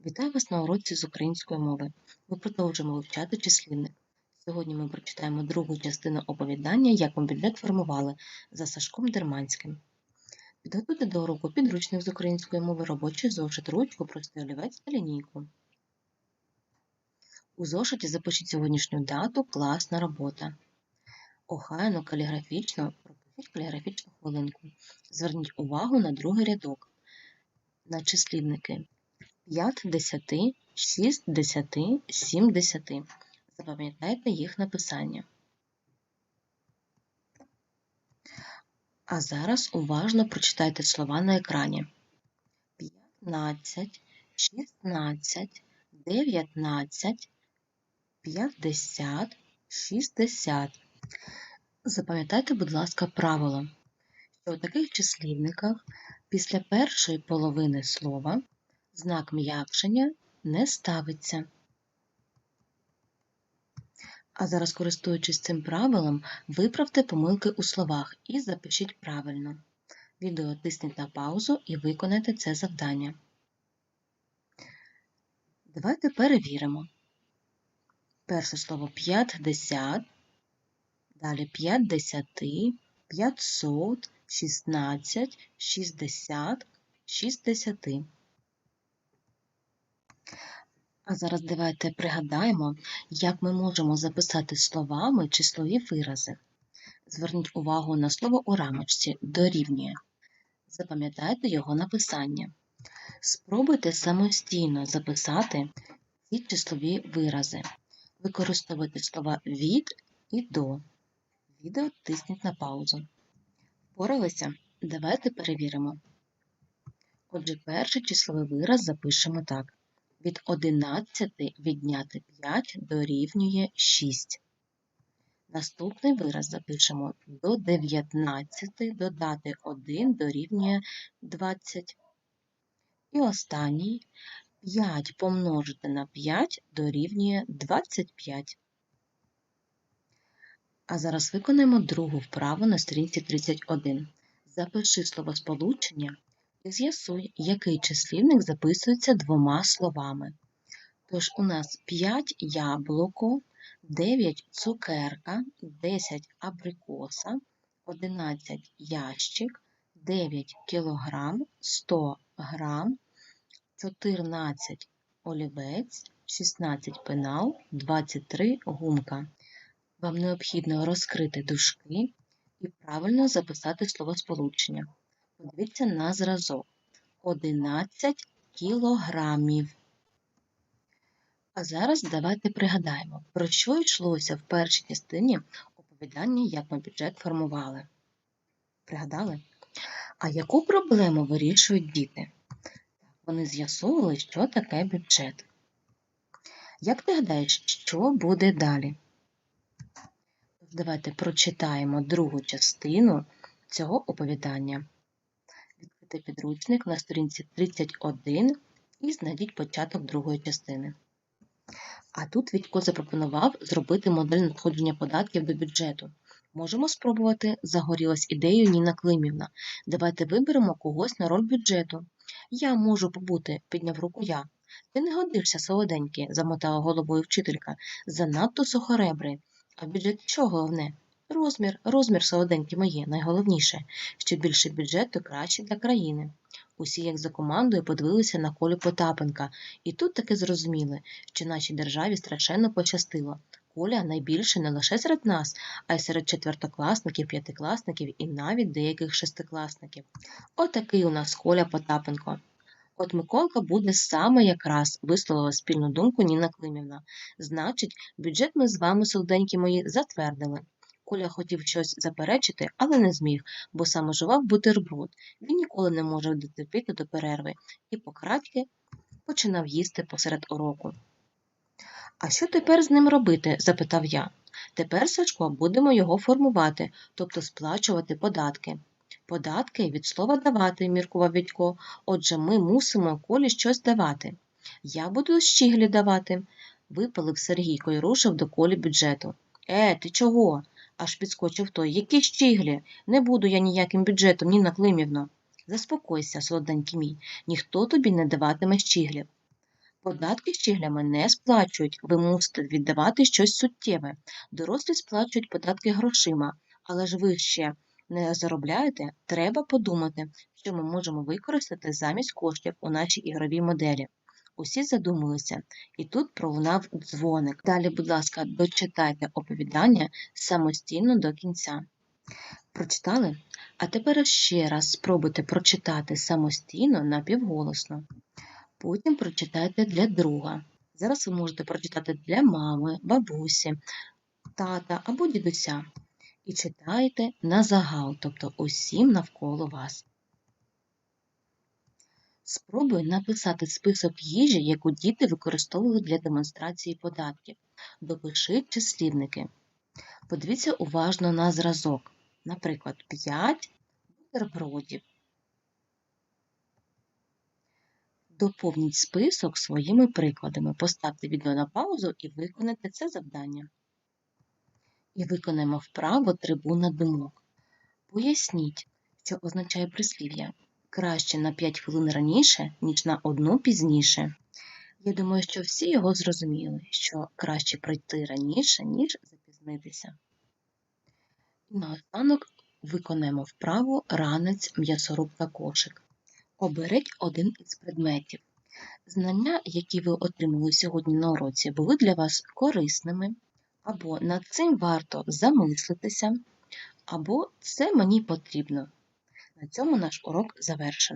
Вітаю вас на уроці з української мови. Ми продовжуємо вивчати числівник. Сьогодні ми прочитаємо другу частину оповідання Як ми бюджет формували за Сашком Дерманським. Підготуйте до уроку підручник з української мови, робочий зошит, ручку, простий олівець та лінійку. У зошиті запишіть сьогоднішню дату, класна робота. Охайно, каліграфічно, пропустіть каліграфічну хвилинку. Зверніть увагу на другий рядок, на числівники 5 десяти, 6 десяти, 7 десяти. Запам'ятайте їх написання. А зараз уважно прочитайте слова на екрані. 15, 16, 19, 50, 60. Запам'ятайте, будь ласка, правило, що у таких числівниках після першої половини слова знак м'якшення не ставиться. А зараз, користуючись цим правилом, виправте помилки у словах і запишіть правильно. Відео тисніть на паузу і виконайте це завдання. Давайте перевіримо. Перше слово 50, далі 50, 500, 16, 60, 60. А зараз давайте пригадаємо, як ми можемо записати словами числові вирази. Зверніть увагу на слово у рамочці дорівнює. Запам'ятайте його написання. Спробуйте самостійно записати ці числові вирази. Використовуйте слова від і до. Відео тисніть на паузу. Впоралися? Давайте перевіримо. Отже, перший числовий вираз запишемо так. Від 11 відняти 5 дорівнює 6. Наступний вираз запишемо до 19 додати 1 дорівнює 20. І останній 5 помножити на 5 дорівнює 25. А зараз виконаємо другу вправу на сторінці 31. Запиши словосполучення з'ясуй, який числівник записується двома словами. Тож у нас 5 яблуко, 9 цукерка, 10 абрикоса, 11 ящик, 9 кілограм, 100 грам, 14 олівець, 16 пенал, 23 гумка. Вам необхідно розкрити дужки і правильно записати словосполучення. Подивіться на зразок. 11 кілограмів. А зараз давайте пригадаємо, про що йшлося в першій частині оповідання, як ми бюджет формували. Пригадали? А яку проблему вирішують діти? Вони з'ясовували, що таке бюджет. Як ти гадаєш, що буде далі? Давайте прочитаємо другу частину цього оповідання. Відкрити підручник на сторінці 31 і знайдіть початок другої частини. А тут Відько запропонував зробити модель надходження податків до бюджету. Можемо спробувати, загорілась ідеєю Ніна Климівна. Давайте виберемо когось на роль бюджету. Я можу побути, підняв руку я. Ти не годишся, солоденький, замотала головою вчителька. Занадто сухоребрий. А в бюджеті що головне? Розмір, розмір солоденькі моє, найголовніше. Що більше бюджету, краще для країни. Усі, як за командою, подивилися на Колю Потапенка, і тут таки зрозуміли, що нашій державі страшенно пощастило. Коля найбільше не лише серед нас, а й серед четвертокласників, п'ятикласників і навіть деяких шестикласників. Отакий у нас Коля Потапенко. От Миколка буде саме якраз, висловила спільну думку Ніна Климівна. Значить, бюджет ми з вами, солоденькі мої, затвердили. Коля хотів щось заперечити, але не зміг, бо саме жував бутерброд. Він ніколи не може дотерпіти до перерви і покрадьки починав їсти посеред уроку. А що тепер з ним робити? запитав я. Тепер, Сашко, будемо його формувати, тобто сплачувати податки. Податки від слова давати, міркував Відько. Отже, ми мусимо колі щось давати. Я буду щіглі давати, випалив Сергійко і рушив до колі бюджету. Е, ти чого? Аж підскочив той. Які щіглі? Не буду я ніяким бюджетом, Ніна Климівно. Заспокойся, солоденький мій, ніхто тобі не даватиме щіглів. Податки щеглями не сплачують, ви мусите віддавати щось суттєве. Дорослі сплачують податки грошима, але ж ви ще не заробляєте, треба подумати, що ми можемо використати замість коштів у нашій ігровій моделі. Усі задумалися, і тут пролунав дзвоник. Далі, будь ласка, дочитайте оповідання самостійно до кінця. Прочитали? А тепер ще раз спробуйте прочитати самостійно напівголосно. Потім прочитайте для друга. Зараз ви можете прочитати для мами, бабусі, тата або дідуся. І читайте на загал, тобто усім навколо вас. Спробуй написати список їжі, яку діти використовували для демонстрації податків. Допиши числівники. Подивіться уважно на зразок. Наприклад, 5 бутербродів. Доповніть список своїми прикладами. Поставте відео на паузу і виконайте це завдання. І виконаємо вправо трибуна думок. Поясніть, що означає прислів'я. Краще на 5 хвилин раніше, ніж на одну пізніше. Я думаю, що всі його зрозуміли, що краще прийти раніше, ніж запізнитися. Наостанок виконаємо вправу ранець, м'ясорубка, кошик. Оберіть один із предметів. Знання, які ви отримали сьогодні на уроці, були для вас корисними, або над цим варто замислитися, або це мені потрібно. На цьому наш урок завершено.